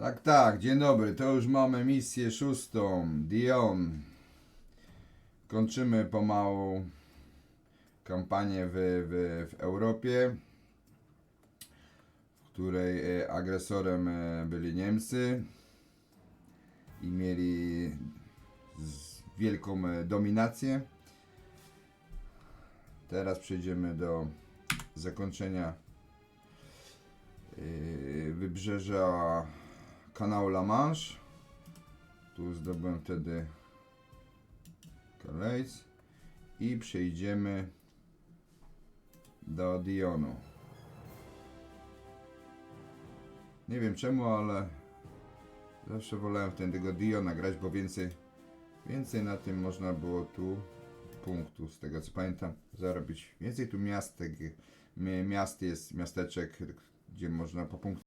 Tak, tak, dzień dobry. To już mamy misję szóstą. Dion. Kończymy pomału kampanię w, w, w Europie, w której e, agresorem e, byli Niemcy i mieli wielką e, dominację. Teraz przejdziemy do zakończenia wybrzeża kanału La Manche. Tu zdobyłem wtedy Calais i przejdziemy do Dionu. Nie wiem czemu, ale zawsze wolałem wtedy tego Diona grać, bo więcej, więcej na tym można było tu punktu, z tego co pamiętam, zarobić. Więcej tu miastek, mi- miast jest, miasteczek, gdzie można po punktach